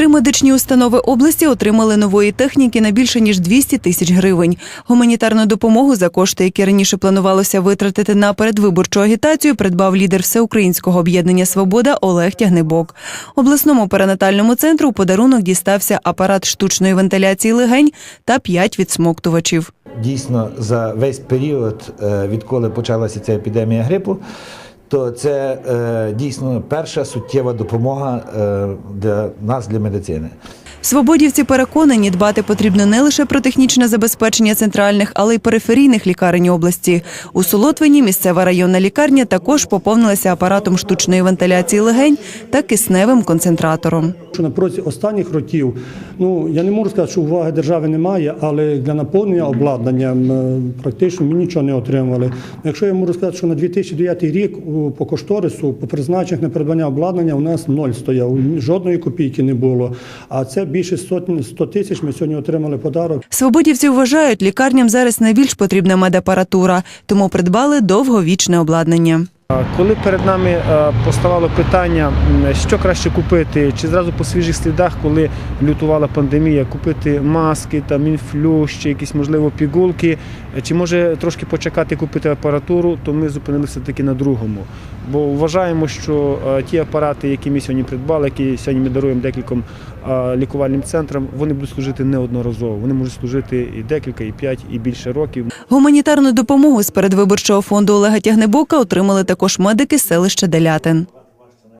Три медичні установи області отримали нової техніки на більше ніж 200 тисяч гривень. Гуманітарну допомогу за кошти, які раніше планувалося витратити на передвиборчу агітацію, придбав лідер всеукраїнського об'єднання Свобода Олег Тягнебок. Обласному перинатальному центру у подарунок дістався апарат штучної вентиляції легень та п'ять відсмоктувачів. Дійсно, за весь період, е, відколи почалася ця епідемія грипу, то це е, дійсно перша суттєва допомога е, для нас, для медицини. Свободівці переконані, дбати потрібно не лише про технічне забезпечення центральних, але й периферійних лікарень області. У Солотвині місцева районна лікарня також поповнилася апаратом штучної вентиляції легень та кисневим концентратором. Що на протязі останніх років, ну я не можу сказати, що уваги держави немає, але для наповнення обладнанням е, практично ми нічого не отримали. Якщо я можу сказати, що на 2009 рік по кошторису, по призначеннях на придбання обладнання у нас ноль стояв, жодної копійки не було. А це більше сотні 100 тисяч. Ми сьогодні отримали подарок. Свободівці вважають, лікарням зараз найбільш потрібна медапаратура, тому придбали довговічне обладнання. Коли перед нами поставало питання, що краще купити, чи зразу по свіжих слідах, коли лютувала пандемія, купити маски, там інфлю, ще якісь можливо пігулки, чи може трошки почекати купити апаратуру, то ми зупинилися таки на другому. Бо вважаємо, що ті апарати, які ми сьогодні придбали, які сьогодні ми даруємо декільком лікувальним центрам, вони будуть служити неодноразово. Вони можуть служити і декілька, і п'ять, і більше років. Гуманітарну допомогу з передвиборчого фонду Олега Тягнебока отримали також медики селища Делятин.